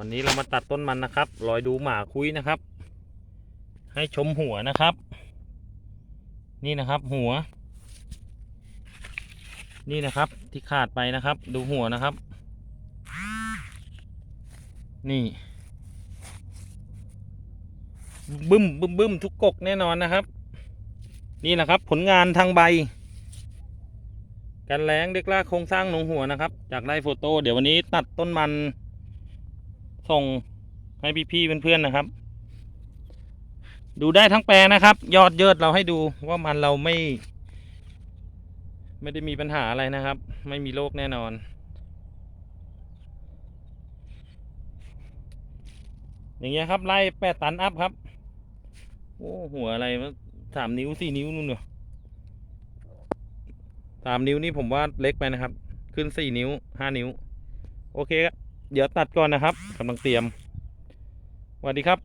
วันนี้เรามาตัดต้นมันนะครับ รอยดูหมาคุยนะครับ ให้ชมหัวนะครับ นี่นะครับหัว นี่นะครับที่ขาดไปนะครับ ดูหัวนะครับ นี่ บึ้มบึ้มบึ้มทุกกกแน่นอนนะครับ นี่นะครับ ผลงานทางใบกันแรงเด็กล่าโครงสร้างหนงหัวนะครับ จากไล่โฟโต้เดี๋ยววันนี้ตัดต้นมัน ส่งให้พี่ๆเพื่อนๆนะครับ ดูได้ทั้งแปลนะครับ ยอดเยิดเราให้ดูว่ามันเราไม่ ไม่ได้มีปัญหาอะไรนะครับ ไม่มีโรคแน่นอนอย่างเงี้ยครับไล่แปดตันอัพครับ โอ้หัวอะไรมันสามนิ้วสี่นิ้วนู่นเนอะสามนิ้วนี่ผมว่าเล็กไปนะครับ ขึ้นสี่นิ้วห้านิ้ว โอเคครับ เดี๋ยวตัดก่อนนะครับกำลังเตรียมสวัสดีครับ